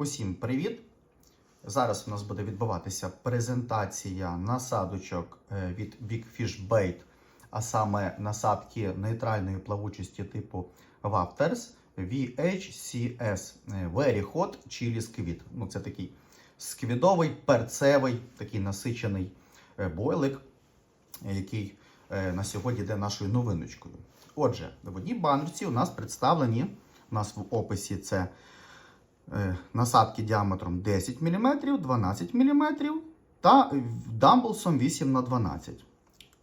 Усім привіт! Зараз у нас буде відбуватися презентація насадочок е, від Big Fish Bait, а саме насадки нейтральної плавучості типу Wafters VHCS е, Very Hot Chili Squid. Ну, це такий сквідовий, перцевий, такий насичений е, бойлик, який на сьогодні йде нашою новиночкою. Отже, в одній баночці у нас представлені, у нас в описі це насадки діаметром 10 мм, 12 мм та дамблсом 8 на 12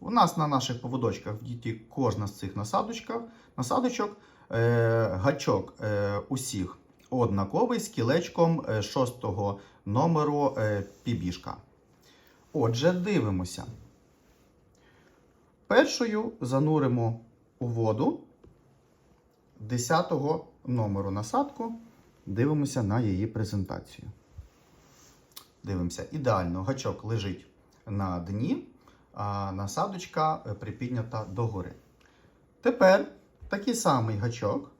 У нас на наших поводочках в діті кожна з цих насадочок, е, гачок е, усіх однаковий з кілечком 6 номеру е, пібішка. Отже, дивимося. Першою зануримо у воду 10 номеру насадку. Дивимося на її презентацію. Дивимося, ідеально гачок лежить на дні, а насадочка припіднята догори. Тепер такий самий гачок,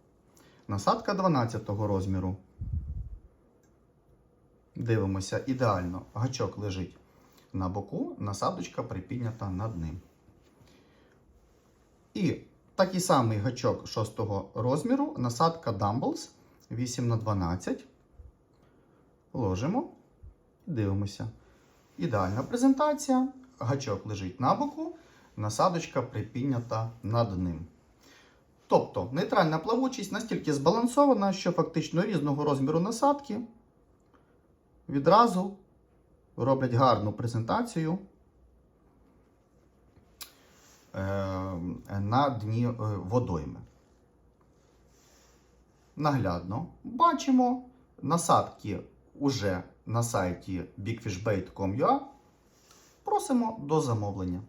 насадка 12 розміру. Дивимося, ідеально гачок лежить на боку, насадочка припіднята над ним. І такий самий гачок 6 розміру, насадка Dumbles 8 на 12 Ложимо і дивимося. Ідеальна презентація. Гачок лежить на боку, насадочка припіднята над ним. Тобто нейтральна плавучість настільки збалансована, що фактично різного розміру насадки відразу роблять гарну презентацію е, на дні е, водойми. Наглядно бачимо насадки уже на сайті bigfishbait.com.ua. Просимо до замовлення.